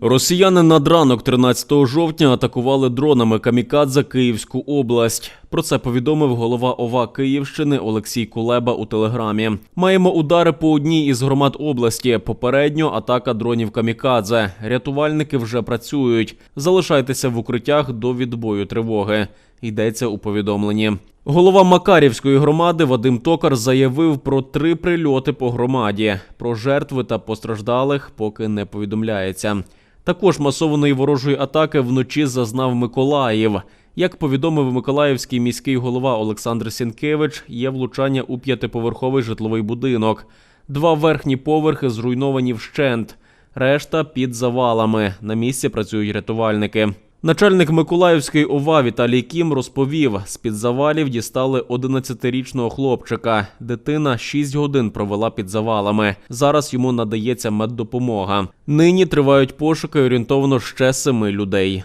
Росіяни над ранок 13 жовтня атакували дронами Камікадзе Київську область. Про це повідомив голова ОВА Київщини Олексій Кулеба у телеграмі. Маємо удари по одній із громад області. Попередньо атака дронів Камікадзе. Рятувальники вже працюють. Залишайтеся в укриттях до відбою тривоги. Йдеться у повідомленні. Голова Макарівської громади Вадим Токар заявив про три прильоти по громаді. Про жертви та постраждалих поки не повідомляється. Також масованої ворожої атаки вночі зазнав Миколаїв. Як повідомив Миколаївський міський голова Олександр Сінкевич, є влучання у п'ятиповерховий житловий будинок. Два верхні поверхи зруйновані вщент, решта під завалами. На місці працюють рятувальники. Начальник Миколаївської ОВА Віталій Кім розповів, з-під завалів дістали 11-річного хлопчика. Дитина 6 годин провела під завалами. Зараз йому надається меддопомога. Нині тривають пошуки орієнтовно ще семи людей.